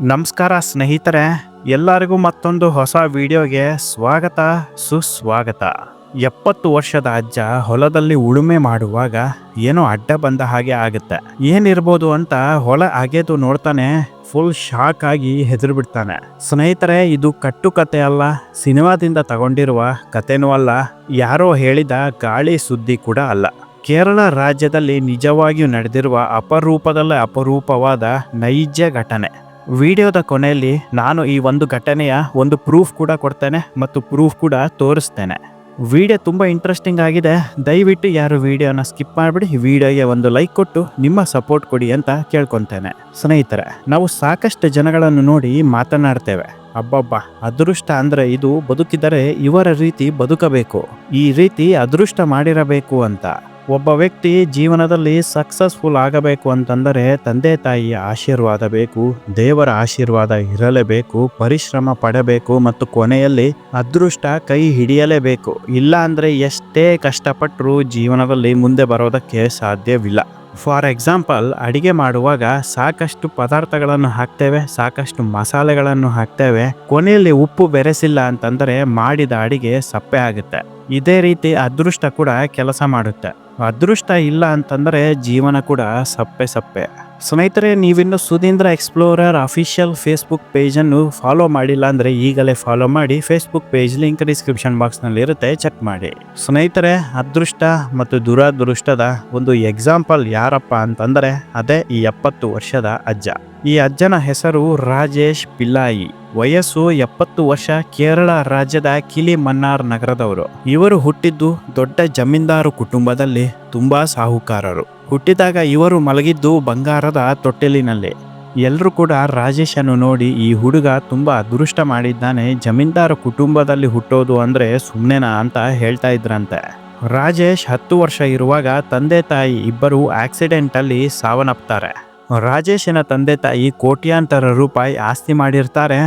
ನಮಸ್ಕಾರ ಸ್ನೇಹಿತರೆ, ಎಲ್ಲರಿಗೂ ಮತ್ತೊಂದು ಹೊಸ ವಿಡಿಯೋಗೆ ಸ್ವಾಗತ, ಸುಸ್ವಾಗತ. ಎಪ್ಪತ್ತು ವರ್ಷದ ಅಜ್ಜ ಹೊಲದಲ್ಲಿ ಉಳುಮೆ ಮಾಡುವಾಗ ಏನೋ ಅಡ್ಡ ಬಂದ ಹಾಗೆ ಆಗುತ್ತೆ. ಏನಿರ್ಬೋದು ಅಂತ ಹೊಲ ಅಗೆದು ನೋಡ್ತಾನೆ ಫುಲ್ ಶಾಕ್ ಆಗಿ ಹೆದರು ಬಿಡ್ತಾನೆ ಸ್ನೇಹಿತರೆ, ಇದು ಕಟ್ಟು ಕತೆ ಅಲ್ಲ. ಸಿನಿಮಾದಿಂದ ತಗೊಂಡಿರುವ ಕತೆನೂ ಅಲ್ಲ. ಯಾರೋ ಹೇಳಿದ ಗಾಳಿ ಸುದ್ದಿ ಕೂಡ ಅಲ್ಲ. ಕೇರಳ ರಾಜ್ಯದಲ್ಲಿ ನಿಜವಾಗಿಯೂ ನಡೆದಿರುವ ಅಪರೂಪದಲ್ಲೇ ಅಪರೂಪವಾದ ನೈಜ ಘಟನೆ. ವಿಡಿಯೋದ ಕೊನೆಯಲ್ಲಿ ನಾನು ಈ ಒಂದು ಘಟನೆಯ ಒಂದು ಪ್ರೂಫ್ ಕೂಡ ಕೊಡ್ತೇನೆ ಮತ್ತು ಪ್ರೂಫ್ ಕೂಡ ತೋರಿಸ್ತೇನೆ. ವಿಡಿಯೋ ತುಂಬ ಇಂಟ್ರೆಸ್ಟಿಂಗ್ ಆಗಿದೆ. ದಯವಿಟ್ಟು ಯಾರು ವಿಡಿಯೋನ ಸ್ಕಿಪ್ ಮಾಡಿಬಿಡಿ ವಿಡಿಯೋಗೆ ಒಂದು ಲೈಕ್ ಕೊಟ್ಟು ನಿಮ್ಮ ಸಪೋರ್ಟ್ ಕೊಡಿ ಅಂತ ಕೇಳ್ಕೊತೇನೆ. ಸ್ನೇಹಿತರೆ, ನಾವು ಸಾಕಷ್ಟು ಜನಗಳನ್ನು ನೋಡಿ ಮಾತನಾಡ್ತೇವೆ. ಅಬ್ಬಬ್ಬ, ಅದೃಷ್ಟ ಅಂದರೆ ಇದು ಬದುಕಿದರೆ ಇವರ ರೀತಿ ಬದುಕಬೇಕು. ಈ ರೀತಿ ಅದೃಷ್ಟ ಮಾಡಿರಬೇಕು ಅಂತ. ಒಬ್ಬ ವ್ಯಕ್ತಿ ಜೀವನದಲ್ಲಿ ಸಕ್ಸಸ್ಫುಲ್ ಆಗಬೇಕು ಅಂತಂದರೆ ತಂದೆ ತಾಯಿಯ ಆಶೀರ್ವಾದ ಬೇಕು, ದೇವರ ಆಶೀರ್ವಾದ ಇರಲೇಬೇಕು, ಪರಿಶ್ರಮ ಪಡಬೇಕು ಮತ್ತು ಕೊನೆಯಲ್ಲಿ ಅದೃಷ್ಟ ಕೈ ಹಿಡಿಯಲೇಬೇಕು. ಇಲ್ಲ ಅಂದರೆ ಎಷ್ಟೇ ಕಷ್ಟಪಟ್ಟರು ಜೀವನದಲ್ಲಿ ಮುಂದೆ ಬರೋದಕ್ಕೆ ಸಾಧ್ಯವಿಲ್ಲ. ಫಾರ್ ಎಕ್ಸಾಂಪಲ್ ಅಡಿಗೆ ಮಾಡುವಾಗ ಸಾಕಷ್ಟು ಪದಾರ್ಥಗಳನ್ನು ಹಾಕ್ತೇವೆ, ಸಾಕಷ್ಟು ಮಸಾಲೆಗಳನ್ನು ಹಾಕ್ತೇವೆ. ಕೊನೆಯಲ್ಲಿ ಉಪ್ಪು ಬೆರೆಸಿಲ್ಲ ಅಂತಂದರೆ ಮಾಡಿದ ಅಡಿಗೆ ಸಪ್ಪೆ ಆಗುತ್ತೆ. ಇದೇ ರೀತಿ ಅದೃಷ್ಟ ಕೂಡ ಕೆಲಸ ಮಾಡುತ್ತೆ. ಅದೃಷ್ಟ ಇಲ್ಲ ಅಂತಂದರೆ ಜೀವನ ಕೂಡ ಸಪ್ಪೆ ಸಪ್ಪೆ. ಸ್ನೇಹಿತರೆ, ನೀವಿನ್ನು ಸುಧೀಂದ್ರ ಎಕ್ಸ್ಪ್ಲೋರರ್ ಅಫಿಷಿಯಲ್ ಫೇಸ್ಬುಕ್ ಪೇಜನ್ನು ಫಾಲೋ ಮಾಡಿಲ್ಲ ಅಂದರೆ ಈಗಲೇ ಫಾಲೋ ಮಾಡಿ ಫೇಸ್ಬುಕ್ ಪೇಜ್ ಲಿಂಕ್ ಡಿಸ್ಕ್ರಿಪ್ಷನ್ ಬಾಕ್ಸ್ನಲ್ಲಿ ಇರುತ್ತೆ ಚೆಕ್ ಮಾಡಿ. ಸ್ನೇಹಿತರೆ, ಅದೃಷ್ಟ ಮತ್ತು ದುರಾದೃಷ್ಟದ ಒಂದು ಎಕ್ಸಾಂಪಲ್ ಯಾರಪ್ಪ ಅಂತಂದರೆ, ಅದೇ ಈ ಎಪ್ಪತ್ತು ವರ್ಷದ ಅಜ್ಜ. ಈ ಅಜ್ಜನ ಹೆಸರು ರಾಜೇಶ್ ಪಿಲ್ಲಾಯಿ. ವಯಸ್ಸು ಎಪ್ಪತ್ತು ವರ್ಷ, ಕೇರಳ ರಾಜ್ಯದ ಕಿಲಿ ಮನ್ನಾರ್ ನಗರದವರು. ಇವರು ಹುಟ್ಟಿದ್ದು ದೊಡ್ಡ ಜಮೀನ್ದಾರು ಕುಟುಂಬದಲ್ಲಿ ತುಂಬಾ ಸಾಹುಕಾರರು. ಹುಟ್ಟಿದಾಗ ಇವರು ಮಲಗಿದ್ದು ಬಂಗಾರದ ತೊಟ್ಟಿಲಿನಲ್ಲಿ. ಎಲ್ಲರೂ ಕೂಡ ರಾಜೇಶನ್ನು ನೋಡಿ ಈ ಹುಡುಗ ತುಂಬ ಅದೃಷ್ಟ ಮಾಡಿದ್ದಾನೆ, ಜಮೀನ್ದಾರ ಕುಟುಂಬದಲ್ಲಿ ಹುಟ್ಟೋದು ಅಂದರೆ ಸುಮ್ಮನೆನಾ ಅಂತ ಹೇಳ್ತಾ ಇದ್ರಂತೆ. ರಾಜೇಶ್ ಹತ್ತು ವರ್ಷ ಇರುವಾಗ ತಂದೆ ತಾಯಿ ಇಬ್ಬರು ಆಕ್ಸಿಡೆಂಟಲ್ಲಿ ಸಾವನ್ನಪ್ತಾರೆ. ರಾಜೇಶನ ತಂದೆ ತಾಯಿ ಕೋಟ್ಯಾಂತರ ರೂಪಾಯಿ ಆಸ್ತಿ ಮಾಡಿರ್ತಾರೆ.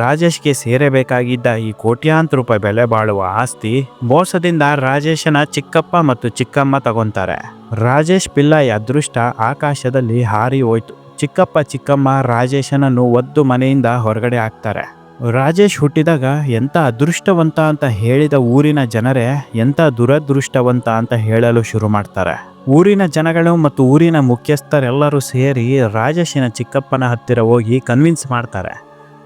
ರಾಜೇಶ್ಗೆ ಸೇರಬೇಕಾಗಿದ್ದ ಈ ಕೋಟ್ಯಾಂತರ ರೂಪಾಯಿ ಬೆಲೆ ಬಾಳುವ ಆಸ್ತಿ ಮೋಸದಿಂದ ರಾಜೇಶನ ಚಿಕ್ಕಪ್ಪ ಮತ್ತು ಚಿಕ್ಕಮ್ಮ ತಗೊಂತಾರೆ. ರಾಜೇಶ್ ಪಿಲ್ಲಾಯಿ ಅದೃಷ್ಟ ಆಕಾಶದಲ್ಲಿ ಹಾರಿ ಹೋಯ್ತು. ಚಿಕ್ಕಪ್ಪ ಚಿಕ್ಕಮ್ಮ ರಾಜೇಶನನ್ನು ಒದ್ದು ಮನೆಯಿಂದ ಹೊರಗಡೆ ಹಾಕ್ತಾರೆ. ರಾಜೇಶ್ ಹುಟ್ಟಿದಾಗ ಎಂಥ ಅದೃಷ್ಟವಂತ ಅಂತ ಹೇಳಿದ ಊರಿನ ಜನರೇ ಎಂಥ ದುರದೃಷ್ಟವಂತ ಅಂತ ಹೇಳಲು ಶುರು ಮಾಡ್ತಾರೆ. ಊರಿನ ಜನಗಳು ಮತ್ತು ಊರಿನ ಮುಖ್ಯಸ್ಥರೆಲ್ಲರೂ ಸೇರಿ ರಾಜೇಶನ ಚಿಕ್ಕಪ್ಪನ ಹತ್ತಿರ ಹೋಗಿ ಕನ್ವಿನ್ಸ್ ಮಾಡ್ತಾರೆ.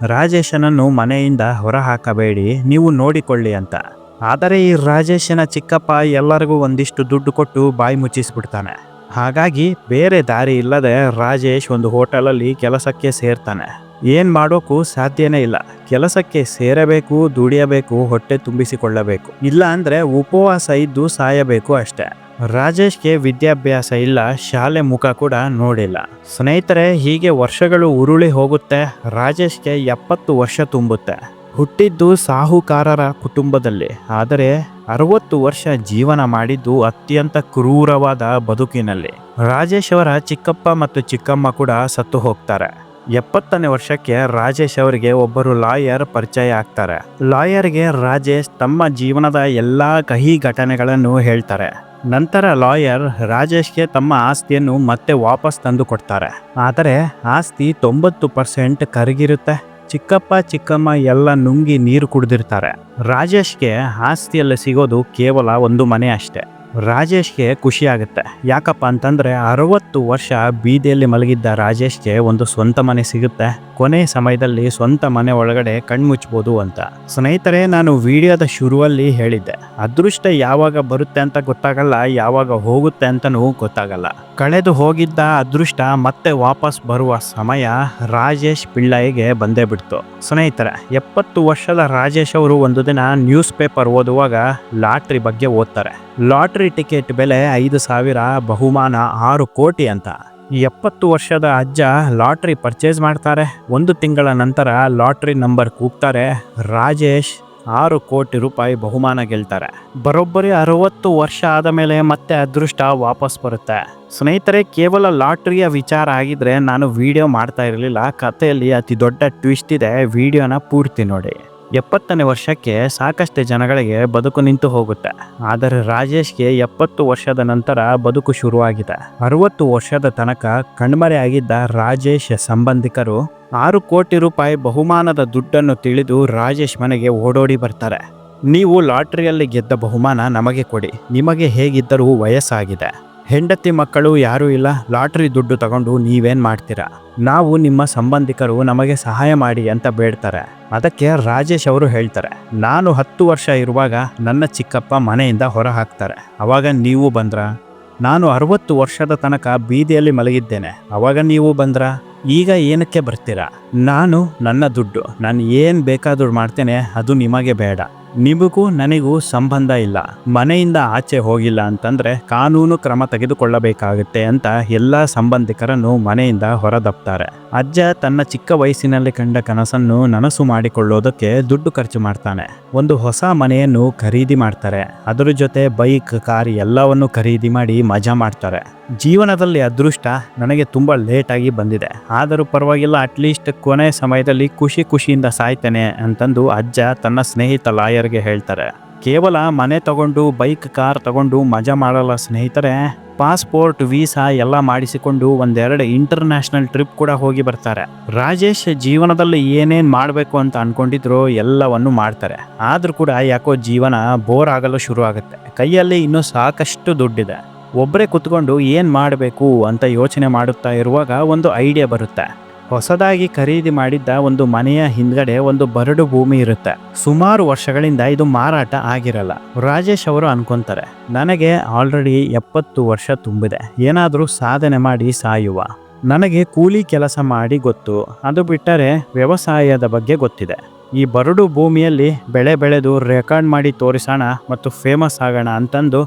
ರಾಜೇಶನನ್ನು ಮನೆಯಿಂದ ಹೊರ ಹಾಕಬೇಡಿ ನೀವು ನೋಡಿಕೊಳ್ಳಿ ಅಂತ. ಆದರೆ ಈ ರಾಜೇಶನ ಚಿಕ್ಕಪ್ಪ ಎಲ್ಲರಿಗೂ ಒಂದಿಷ್ಟು ದುಡ್ಡು ಕೊಟ್ಟು ಬಾಯಿ ಮುಚ್ಚಿಸ್ಬಿಡ್ತಾನೆ. ಹಾಗಾಗಿ ಬೇರೆ ದಾರಿ ಇಲ್ಲದೆ ರಾಜೇಶ್ ಒಂದು ಹೋಟೆಲಲ್ಲಿ ಕೆಲಸಕ್ಕೆ ಸೇರ್ತಾನೆ. ಏನ್ ಮಾಡೋಕ್ಕೂ ಸಾಧ್ಯನೇ ಇಲ್ಲ. ಕೆಲಸಕ್ಕೆ ಸೇರಬೇಕು, ದುಡಿಯಬೇಕು, ಹೊಟ್ಟೆ ತುಂಬಿಸಿಕೊಳ್ಳಬೇಕು. ಇಲ್ಲ ಅಂದ್ರೆ ಉಪವಾಸ ಇದ್ದು ಸಾಯಬೇಕು ಅಷ್ಟೇ. ರಾಜೇಶ್ಗೆ ವಿದ್ಯಾಭ್ಯಾಸ ಇಲ್ಲ, ಶಾಲೆ ಮುಖ ಕೂಡ ನೋಡಿಲ್ಲ. ಸ್ನೇಹಿತರೆ, ಹೀಗೆ ವರ್ಷಗಳು ಉರುಳಿ ಹೋಗುತ್ತೆ, ರಾಜೇಶ್ಗೆ ಎಪ್ಪತ್ತು ವರ್ಷ ತುಂಬುತ್ತೆ. ಹುಟ್ಟಿದ್ದು ಸಾಹುಕಾರರ ಕುಟುಂಬದಲ್ಲಿ, ಆದರೆ ಅರವತ್ತು ವರ್ಷ ಜೀವನ ಮಾಡಿದ್ದು ಅತ್ಯಂತ ಕ್ರೂರವಾದ ಬದುಕಿನಲ್ಲಿ. ರಾಜೇಶ್ ಅವರ ಚಿಕ್ಕಪ್ಪ ಮತ್ತು ಚಿಕ್ಕಮ್ಮ ಕೂಡ ಸತ್ತು ಹೋಗ್ತಾರೆ. ಎಪ್ಪತ್ತನೇ ವರ್ಷಕ್ಕೆ ರಾಜೇಶ್ ಅವರಿಗೆ ಒಬ್ಬರು ಲಾಯರ್ ಪರಿಚಯ ಆಗ್ತಾರೆ. ಲಾಯರ್ಗೆ ರಾಜೇಶ್ ತಮ್ಮ ಜೀವನದ ಎಲ್ಲಾ ಕಹಿ ಘಟನೆಗಳನ್ನು ಹೇಳ್ತಾರೆ. ನಂತರ ಲಾಯರ್ ರಾಜೇಶ್ಗೆ ತಮ್ಮ ಆಸ್ತಿಯನ್ನು ಮತ್ತೆ ವಾಪಸ್ ತಂದು ಕೊಡ್ತಾರೆ. ಆದರೆ ಆಸ್ತಿ ತೊಂಬತ್ತು ಪರ್ಸೆಂಟ್ ಕರಗಿರುತ್ತೆ. ಚಿಕ್ಕಪ್ಪ, ಚಿಕ್ಕಮ್ಮ ಎಲ್ಲ ನುಂಗಿ ನೀರು ಕುಡಿದಿರ್ತಾರೆ. ರಾಜೇಶ್ಗೆ ಆಸ್ತಿಯಲ್ಲಿ ಸಿಗೋದು ಕೇವಲ ಒಂದು ಮನೆ ಅಷ್ಟೇ. ರಾಜೇಶ್ಗೆ ಖುಷಿಯಾಗುತ್ತೆ. ಯಾಕಪ್ಪ ಅಂತಂದ್ರೆ ಅರವತ್ತು ವರ್ಷ ಬೀದಿಯಲ್ಲಿ ಮಲಗಿದ್ದ ರಾಜೇಶ್ಗೆ ಒಂದು ಸ್ವಂತ ಮನೆ ಸಿಗುತ್ತೆ. ಕೊನೆ ಸಮಯದಲ್ಲಿ ಸ್ವಂತ ಮನೆ ಒಳಗಡೆ ಕಣ್ಮುಚ್ಬೋದು ಅಂತ. ಸ್ನೇಹಿತರೆ, ನಾನು ವಿಡಿಯೋದ ಶುರುವಲ್ಲಿ ಹೇಳಿದ್ದೆ. ಅದೃಷ್ಟ ಯಾವಾಗ ಬರುತ್ತೆ ಅಂತ ಗೊತ್ತಾಗಲ್ಲ, ಯಾವಾಗ ಹೋಗುತ್ತೆ ಅಂತನೂ ಗೊತ್ತಾಗಲ್ಲ. ಕಳೆದು ಹೋಗಿದ್ದ ಅದೃಷ್ಟ ಮತ್ತೆ ವಾಪಸ್ ಬರುವ ಸಮಯ ರಾಜೇಶ್ ಪಿಳ್ಳೈಗೆ ಬಂದೇ ಬಿಡ್ತು. ಸ್ನೇಹಿತರೆ, ಎಪ್ಪತ್ತು ವರ್ಷದ ರಾಜೇಶ್ ಅವರು ಒಂದು ದಿನ ನ್ಯೂಸ್ ಪೇಪರ್ ಓದುವಾಗ ಲಾಟ್ರಿ ಬಗ್ಗೆ ಓದ್ತಾರೆ. ಲಾಟ್ರಿ ಟಿಕೆಟ್ ಬೆಲೆ ಐದು ಸಾವಿರ, ಬಹುಮಾನ ಆರು ಕೋಟಿ ಅಂತ. ಎಪ್ಪತ್ತು ವರ್ಷದ ಅಜ್ಜ ಲಾಟ್ರಿ ಪರ್ಚೇಸ್ ಮಾಡ್ತಾರೆ. ಒಂದು ತಿಂಗಳ ನಂತರ ಲಾಟ್ರಿ ನಂಬರ್ ಕೂಗ್ತಾರೆ. ರಾಜೇಶ್ ಆರು ಕೋಟಿ ರೂಪಾಯಿ ಬಹುಮಾನ ಗೆಲ್ತಾರೆ. ಬರೋಬ್ಬರಿ ಅರವತ್ತು ವರ್ಷ ಆದ ಮೇಲೆ ಮತ್ತೆ ಅದೃಷ್ಟ ವಾಪಸ್ ಬರುತ್ತೆ. ಸ್ನೇಹಿತರೆ, ಕೇವಲ ಲಾಟ್ರಿಯ ವಿಚಾರ ಆಗಿದ್ರೆ ನಾನು ವಿಡಿಯೋ ಮಾಡ್ತಾ ಇರಲಿಲ್ಲ. ಕಥೆಯಲ್ಲಿ ಅತಿ ದೊಡ್ಡ ಟ್ವಿಸ್ಟ್ ಇದೆ. ವಿಡಿಯೋನ ಪೂರ್ತಿ ನೋಡಿ. ಎಪ್ಪತ್ತನೇ ವರ್ಷಕ್ಕೆ ಸಾಕಷ್ಟು ಜನಗಳಿಗೆ ಬದುಕು ನಿಂತು ಹೋಗುತ್ತೆ. ಆದರೆ ರಾಜೇಶ್ಗೆ ಎಪ್ಪತ್ತು ವರ್ಷದ ನಂತರ ಬದುಕು ಶುರುವಾಗಿದೆ. ಅರವತ್ತು ವರ್ಷದ ತನಕ ಕಣ್ಮರೆಯಾಗಿದ್ದ ರಾಜೇಶ್ ಸಂಬಂಧಿಕರು ಆರು ಕೋಟಿ ರೂಪಾಯಿ ಬಹುಮಾನದ ದುಡ್ಡನ್ನು ತಿಳಿದು ರಾಜೇಶ್ ಮನೆಗೆ ಓಡೋಡಿ ಬರ್ತಾರೆ. ನೀವು ಲಾಟ್ರಿಯಲ್ಲಿ ಗೆದ್ದ ಬಹುಮಾನ ನಮಗೆ ಕೊಡಿ. ನಿಮಗೆ ಹೇಗಿದ್ದರೂ ವಯಸ್ಸಾಗಿದೆ. ಹೆಂಡತಿ ಮಕ್ಕಳು ಯಾರೂ ಇಲ್ಲ, ಲಾಟ್ರಿ ದುಡ್ಡು ತಗೊಂಡು ನೀವೇನು ಮಾಡ್ತೀರಾ? ನಾವು ನಿಮ್ಮ ಸಂಬಂಧಿಕರು ನಮಗೆ ಸಹಾಯ ಮಾಡಿ ಅಂತ ಬೇಡ್ತಾರೆ. ಅದಕ್ಕೆ ರಾಜೇಶ್ ಅವರು ಹೇಳ್ತಾರೆ, ನಾನು ಹತ್ತು ವರ್ಷ ಇರುವಾಗ ನನ್ನ ಚಿಕ್ಕಪ್ಪ ಮನೆಯಿಂದ ಹೊರ ಹಾಕ್ತಾರೆ ಅವಾಗ ನೀವು ಬಂದ್ರ? ನಾನು ಅರವತ್ತು ವರ್ಷದ ತನಕ ಬೀದಿಯಲ್ಲಿ ಮಲಗಿದ್ದೇನೆ. ಅವಾಗ ನೀವು ಬಂದ್ರ? ಈಗ ಏನಕ್ಕೆ ಬರ್ತೀರಾ? ನಾನು ನನ್ನ ದುಡ್ಡು. ನಾನು ಏನು ಬೇಕಾದರೂ ಮಾಡ್ತೇನೆ. ಅದು ನಿಮಗೆ ಬೇಡ. ನಿಮಗೂ ನನಗೂ ಸಂಬಂಧ ಇಲ್ಲ. ಮನೆಯಿಂದ ಆಚೆ ಹೋಗಿಲ್ಲ ಅಂತಂದ್ರೆ ಕಾನೂನು ಕ್ರಮ ತೆಗೆದುಕೊಳ್ಳಬೇಕಾಗುತ್ತೆ ಅಂತ ಎಲ್ಲ ಸಂಬಂಧಿಕರನ್ನು ಮನೆಯಿಂದ ಹೊರದಪ್ತಾರೆ. ಅಜ್ಜ ತನ್ನ ಚಿಕ್ಕ ವಯಸ್ಸಿನಲ್ಲಿ ಕಂಡ ಕನಸನ್ನು ನನಸು ಮಾಡಿಕೊಳ್ಳೋದಕ್ಕೆ ದುಡ್ಡು ಖರ್ಚು ಮಾಡ್ತಾನೆ. ಒಂದು ಹೊಸ ಮನೆಯನ್ನು ಖರೀದಿ ಮಾಡ್ತಾರೆ. ಅದರ ಜೊತೆ ಬೈಕ್, ಕಾರ್ ಎಲ್ಲವನ್ನು ಖರೀದಿ ಮಾಡಿ ಮಜಾ ಮಾಡ್ತಾರೆ. ಜೀವನದಲ್ಲಿ ಅದೃಷ್ಟ ನನಗೆ ತುಂಬ ಲೇಟಾಗಿ ಬಂದಿದೆ. ಆದರೂ ಪರವಾಗಿಲ್ಲ ಅಟ್ಲೀಸ್ಟ್ ಕೊನೆ ಸಮಯದಲ್ಲಿ ಖುಷಿ ಖುಷಿಯಿಂದ ಸಾಯ್ತೇನೆ ಅಂತಂದು ಅಜ್ಜ ತನ್ನ ಸ್ನೇಹಿತ ಲಾಯರ್ಗೆ ಹೇಳ್ತಾರೆ, ಕೇವಲ ಮನೆ ತಗೊಂಡು, ಬೈಕ್, ಕಾರ್ ತಗೊಂಡು ಮಜಾ ಮಾಡಲ್ಲ ಸ್ನೇಹಿತರೆ. ಪಾಸ್ಪೋರ್ಟ್, ವೀಸಾ ಎಲ್ಲ ಮಾಡಿಸಿಕೊಂಡು ಒಂದೆರಡು ಇಂಟರ್ನ್ಯಾಷನಲ್ ಟ್ರಿಪ್ ಕೂಡ ಹೋಗಿ ಬರ್ತಾರೆ. ರಾಜೇಶ್ ಜೀವನದಲ್ಲಿ ಏನೇನ್ ಮಾಡಬೇಕು ಅಂತ ಅನ್ಕೊಂಡಿದ್ರು ಎಲ್ಲವನ್ನು ಮಾಡ್ತಾರೆ. ಆದ್ರೂ ಕೂಡ ಯಾಕೋ ಜೀವನ ಬೋರ್ ಆಗಲು ಶುರು ಆಗುತ್ತೆ. ಕೈಯಲ್ಲಿ ಇನ್ನೂ ಸಾಕಷ್ಟು ದುಡ್ಡಿದೆ. ಒಬ್ಬರೇ ಕುತ್ಕೊಂಡು ಏನು ಮಾಡಬೇಕು ಅಂತ ಯೋಚನೆ ಮಾಡುತ್ತಾ ಇರುವಾಗ ಒಂದು ಐಡಿಯಾ ಬರುತ್ತೆ. ಹೊಸದಾಗಿ ಖರೀದಿ ಮಾಡಿದ್ದ ಒಂದು ಮನೆಯ ಹಿಂದ್ಗಡೆ ಒಂದು ಬರಡು ಭೂಮಿ ಇರುತ್ತೆ. ಸುಮಾರು ವರ್ಷಗಳಿಂದ ಇದು ಮಾರಾಟ ಆಗಿರಲ್ಲ. ರಾಜೇಶ್ ಅವರು ಅನ್ಕೊಂತಾರೆ, ನನಗೆ ಆಲ್ರೆಡಿ ಎಪ್ಪತ್ತು ವರ್ಷ ತುಂಬಿದೆ. ಏನಾದರೂ ಸಾಧನೆ ಮಾಡಿ ಸಾಯುವ. ನನಗೆ ಕೂಲಿ ಕೆಲಸ ಮಾಡಿ ಗೊತ್ತು. ಅದು ಬಿಟ್ಟರೆ ವ್ಯವಸಾಯದ ಬಗ್ಗೆ ಗೊತ್ತಿದೆ. ಈ ಬರಡು ಭೂಮಿಯಲ್ಲಿ ಬೆಳೆ ಬೆಳೆದು ರೆಕಾರ್ಡ್ ಮಾಡಿ ತೋರಿಸೋಣ ಮತ್ತು ಫೇಮಸ್ ಆಗೋಣ ಅಂತಂದು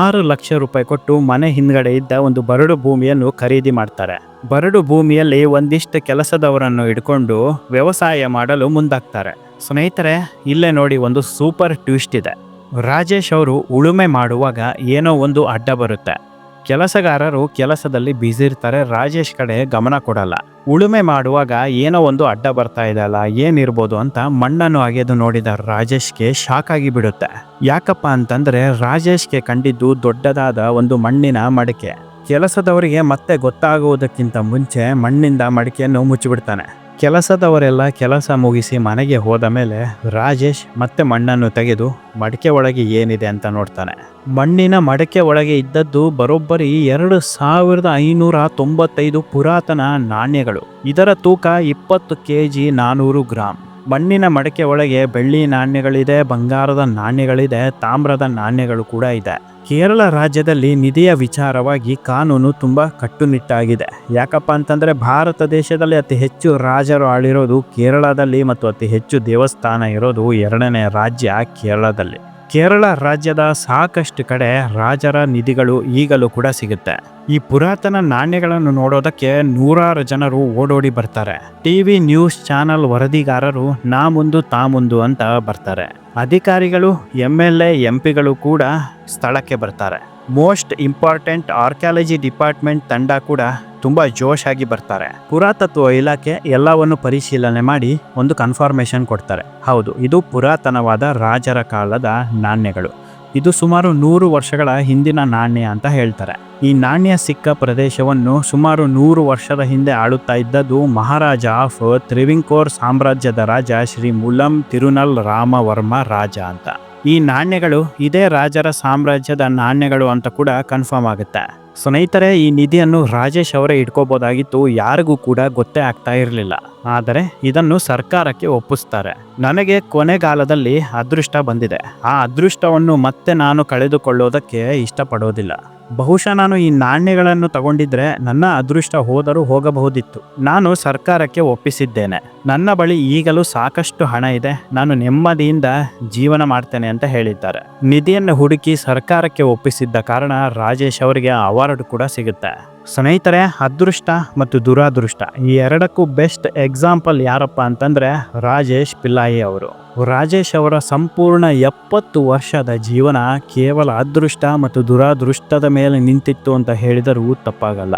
ಆರು ಲಕ್ಷ ರೂಪಾಯಿ ಕೊಟ್ಟು ಮನೆ ಹಿಂದ್ಗಡೆ ಇದ್ದ ಒಂದು ಬರಡು ಭೂಮಿಯನ್ನು ಖರೀದಿ ಮಾಡ್ತಾರೆ. ಬರಡು ಭೂಮಿಯಲ್ಲಿ ಒಂದಿಷ್ಟು ಕೆಲಸದವರನ್ನು ಇಟ್ಕೊಂಡು ವ್ಯವಸಾಯ ಮಾಡಲು ಮುಂದಾಗ್ತಾರೆ. ಸ್ನೇಹಿತರೆ, ಇಲ್ಲೇ ನೋಡಿ ಒಂದು ಸೂಪರ್ ಟ್ವಿಸ್ಟ್ ಇದೆ. ರಾಜೇಶ್ ಅವರು ಉಳುಮೆ ಮಾಡುವಾಗ ಏನೋ ಒಂದು ಅಡ್ಡ ಬರುತ್ತೆ. ಕೆಲಸಗಾರರು ಕೆಲಸದಲ್ಲಿ ಬ್ಯುಸಿ ಇರ್ತಾರೆ, ರಾಜೇಶ್ ಕಡೆ ಗಮನ ಕೊಡಲ್ಲ. ಉಳುಮೆ ಮಾಡುವಾಗ ಏನೋ ಒಂದು ಅಡ್ಡ ಬರ್ತಾ ಇದೆ ಅಲ್ಲ, ಏನಿರ್ಬೋದು ಅಂತ ಮಣ್ಣನ್ನು ಅಗೆದು ನೋಡಿದ ರಾಜೇಶ್ಗೆ ಶಾಕ್ ಆಗಿ ಬಿಡುತ್ತೆ. ಯಾಕಪ್ಪ ಅಂತಂದ್ರೆ, ರಾಜೇಶ್ಗೆ ಕಂಡಿದ್ದು ದೊಡ್ಡದಾದ ಒಂದು ಮಣ್ಣಿನ ಮಡಿಕೆ. ಕೆಲಸದವರಿಗೆ ಮತ್ತೆ ಗೊತ್ತಾಗುವುದಕ್ಕಿಂತ ಮುಂಚೆ ಮಣ್ಣಿಂದ ಮಡಿಕೆಯನ್ನು ಮುಚ್ಚಿಬಿಡ್ತಾನೆ. ಕೆಲಸದವರೆಲ್ಲ ಕೆಲಸ ಮುಗಿಸಿ ಮನೆಗೆ ಹೋದ ಮೇಲೆ ರಾಜೇಶ್ ಮತ್ತೆ ಮಣ್ಣನ್ನು ತೆಗೆದು ಮಡಿಕೆ ಒಳಗೆ ಏನಿದೆ ಅಂತ ನೋಡ್ತಾನೆ. ಮಣ್ಣಿನ ಮಡಕೆ ಒಳಗೆ ಇದ್ದದ್ದು ಬರೋಬ್ಬರಿ ಎರಡು ಸಾವಿರದ ಐನೂರ ತೊಂಬತ್ತೈದು ಪುರಾತನ ನಾಣ್ಯಗಳು. ಇದರ ತೂಕ ಇಪ್ಪತ್ತು ಕೆ ಜಿ ನಾನೂರು ಗ್ರಾಮ್ ಮಣ್ಣಿನ ಮಡಕೆ ಒಳಗೆ ಬೆಳ್ಳಿ ನಾಣ್ಯಗಳಿದೆ, ಬಂಗಾರದ ನಾಣ್ಯಗಳಿದೆ, ತಾಮ್ರದ ನಾಣ್ಯಗಳು ಕೂಡ ಇದೆ. ಕೇರಳ ರಾಜ್ಯದಲ್ಲಿ ನಿಧಿಯ ವಿಚಾರವಾಗಿ ಕಾನೂನು ತುಂಬ ಕಟ್ಟುನಿಟ್ಟಾಗಿದೆ. ಯಾಕಪ್ಪ ಅಂತಂದರೆ ಭಾರತ ದೇಶದಲ್ಲಿ ಅತಿ ಹೆಚ್ಚು ರಾಜರು ಆಳಿರೋದು ಕೇರಳದಲ್ಲಿ ಮತ್ತು ಅತಿ ಹೆಚ್ಚು ದೇವಸ್ಥಾನ ಇರೋದು ಎರಡನೇ ರಾಜ್ಯ ಕೇರಳದಲ್ಲಿ. ಕೇರಳ ರಾಜ್ಯದ ಸಾಕಷ್ಟು ಕಡೆ ರಾಜರ ನಿಧಿಗಳು ಈಗಲೂ ಕೂಡ ಸಿಗುತ್ತೆ. ಈ ಪುರಾತನ ನಾಣ್ಯಗಳನ್ನು ನೋಡೋದಕ್ಕೆ ನೂರಾರು ಜನರು ಓಡೋಡಿ ಬರ್ತಾರೆ. ಟಿವಿ ನ್ಯೂಸ್ ಚಾನಲ್ ವರದಿಗಾರರು ನಾ ಮುಂದು ತಾ ಮುಂದು ಅಂತ ಬರ್ತಾರೆ. ಅಧಿಕಾರಿಗಳು, ಎಂ ಎಲ್ ಎ, ಎಂ ಕೂಡ ಸ್ಥಳಕ್ಕೆ ಬರ್ತಾರೆ. ಮೋಸ್ಟ್ ಇಂಪಾರ್ಟೆಂಟ್ ಆರ್ಕಿಯಾಲಜಿ ಡಿಪಾರ್ಟ್ಮೆಂಟ್ ತಂಡ ಕೂಡ ತುಂಬ ಜೋಶ್ ಆಗಿ ಬರ್ತಾರೆ. ಪುರಾತತ್ವ ಇಲಾಖೆ ಎಲ್ಲವನ್ನು ಪರಿಶೀಲನೆ ಮಾಡಿ ಒಂದು ಕನ್ಫರ್ಮೇಶನ್ ಕೊಡ್ತಾರೆ. ಹೌದು, ಇದು ಪುರಾತನವಾದ ರಾಜರ ಕಾಲದ ನಾಣ್ಯಗಳು. ಇದು ಸುಮಾರು ನೂರು ವರ್ಷಗಳ ಹಿಂದಿನ ನಾಣ್ಯ ಅಂತ ಹೇಳ್ತಾರೆ. ಈ ನಾಣ್ಯ ಸಿಕ್ಕ ಪ್ರದೇಶವನ್ನು ಸುಮಾರು ನೂರು ವರ್ಷದ ಹಿಂದೆ ಆಳುತ್ತಾ ಇದ್ದದ್ದು ಮಹಾರಾಜ ಆಫ್ ತ್ರಿವಿಂಕೋರ್ ಸಾಮ್ರಾಜ್ಯದ ರಾಜ ಶ್ರೀ ಮುಲಂ ತಿರುನಲ್ ರಾಮವರ್ಮ ರಾಜ ಅಂತ. ಈ ನಾಣ್ಯಗಳು ಇದೇ ರಾಜರ ಸಾಮ್ರಾಜ್ಯದ ನಾಣ್ಯಗಳು ಅಂತ ಕೂಡ ಕನ್ಫರ್ಮ್ ಆಗುತ್ತೆ. ಸ್ನೇಹಿತರೆ, ಈ ನಿಧಿಯನ್ನು ರಾಜೇಶ್ ಅವರೇ ಇಟ್ಕೋಬೋದಾಗಿತ್ತು, ಯಾರಿಗೂ ಕೂಡ ಗೊತ್ತೇ ಆಗ್ತಾ ಇರಲಿಲ್ಲ. ಆದರೆ, ಇದನ್ನು ಸರ್ಕಾರಕ್ಕೆ ಒಪ್ಪಿಸ್ತಾರೆ. ನನಗೆ ಕೊನೆಗಾಲದಲ್ಲಿ ಅದೃಷ್ಟ ಬಂದಿದೆ. ಆ ಅದೃಷ್ಟವನ್ನು ಮತ್ತೆ ನಾನು ಕಳೆದುಕೊಳ್ಳೋದಕ್ಕೆ ಇಷ್ಟಪಡೋದಿಲ್ಲ. ಬಹುಶಃ ನಾನು ಈ ನಾಣ್ಯಗಳನ್ನು ತಗೊಂಡಿದ್ರೆ ನನ್ನ ಅದೃಷ್ಟ ಹೋದರೂ ಹೋಗಬಹುದಿತ್ತು. ನಾನು ಸರ್ಕಾರಕ್ಕೆ ಒಪ್ಪಿಸಿದ್ದೇನೆ. ನನ್ನ ಬಳಿ ಈಗಲೂ ಸಾಕಷ್ಟು ಹಣ ಇದೆ. ನಾನು ನೆಮ್ಮದಿಯಿಂದ ಜೀವನ ಮಾಡ್ತೇನೆ ಅಂತ ಹೇಳಿದ್ದಾರೆ. ನಿಧಿಯನ್ನು ಹುಡುಕಿ ಸರ್ಕಾರಕ್ಕೆ ಒಪ್ಪಿಸಿದ್ದ ಕಾರಣ ರಾಜೇಶ್ ಅವರಿಗೆ ಅವಾರ್ಡ್ ಕೂಡ ಸಿಗುತ್ತೆ. ಸ್ನೇಹಿತರೆ, ಅದೃಷ್ಟ ಮತ್ತು ದುರಾದೃಷ್ಟ. ಈ ಎರಡಕ್ಕೂ ಬೆಸ್ಟ್ ಎಕ್ಸಾಂಪಲ್ ಯಾರಪ್ಪ ಅಂತಂದ್ರೆ ರಾಜೇಶ್ ಪಿಲ್ಲಾಯಿ ಅವರು. ರಾಜೇಶ್ ಅವರ ಸಂಪೂರ್ಣ ಎಪ್ಪತ್ತು ವರ್ಷದ ಜೀವನ ಕೇವಲ ಅದೃಷ್ಟ ಮತ್ತು ದುರಾದೃಷ್ಟದ ಮೇಲೆ ನಿಂತಿತ್ತು ಅಂತ ಹೇಳಿದರೂ ತಪ್ಪಾಗಲ್ಲ.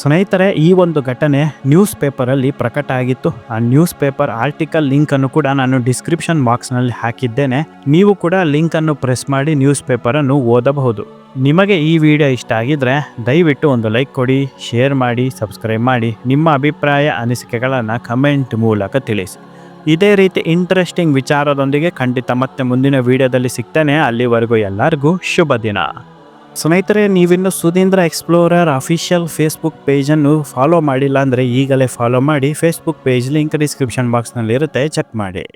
ಸ್ನೇಹಿತರೆ, ಈ ಒಂದು ಘಟನೆ ನ್ಯೂಸ್ ಪೇಪರಲ್ಲಿ ಪ್ರಕಟ ಆಗಿತ್ತು. ಆ ನ್ಯೂಸ್ ಪೇಪರ್ ಆರ್ಟಿಕಲ್ ಲಿಂಕ್ ಅನ್ನು ಕೂಡ ನಾನು ಡಿಸ್ಕ್ರಿಪ್ಷನ್ ಬಾಕ್ಸ್ನಲ್ಲಿ ಹಾಕಿದ್ದೇನೆ. ನೀವು ಕೂಡ ಲಿಂಕ್ ಅನ್ನು ಪ್ರೆಸ್ ಮಾಡಿ ನ್ಯೂಸ್ ಪೇಪರ್ ಅನ್ನು ಓದಬಹುದು. ನಿಮಗೆ ಈ ವಿಡಿಯೋ ಇಷ್ಟ ಆಗಿದ್ರೆ ದಯವಿಟ್ಟು ಒಂದು ಲೈಕ್ ಕೊಡಿ, ಶೇರ್ ಮಾಡಿ, ಸಬ್ಸ್ಕ್ರೈಬ್ ಮಾಡಿ. ನಿಮ್ಮ ಅಭಿಪ್ರಾಯ, ಅನಿಸಿಕೆಗಳನ್ನು ಕಮೆಂಟ್ ಮೂಲಕ ತಿಳಿಸಿ. ಇದೇ ರೀತಿ ಇಂಟ್ರೆಸ್ಟಿಂಗ್ ವಿಚಾರದೊಂದಿಗೆ ಖಂಡಿತ ಮತ್ತೆ ಮುಂದಿನ ವಿಡಿಯೋದಲ್ಲಿ ಸಿಗ್ತಾನೆ. ಅಲ್ಲಿವರೆಗೂ ಎಲ್ಲರಿಗೂ ಶುಭ ದಿನ. ಸ್ನೇಹಿತರೆ, ನೀವಿನ್ನು ಸುಧೀಂದ್ರ ಎಕ್ಸ್ಪ್ಲೋರರ್ ಅಫಿಷಿಯಲ್ ಫೇಸ್ಬುಕ್ ಪೇಜನ್ನು ಫಾಲೋ ಮಾಡಿಲ್ಲ ಅಂದರೆ ಈಗಲೇ ಫಾಲೋ ಮಾಡಿ. ಫೇಸ್ಬುಕ್ ಪೇಜ್ ಲಿಂಕ್ ಡಿಸ್ಕ್ರಿಪ್ಷನ್ ಬಾಕ್ಸ್ನಲ್ಲಿರುತ್ತೆ ಚೆಕ್ ಮಾಡಿ.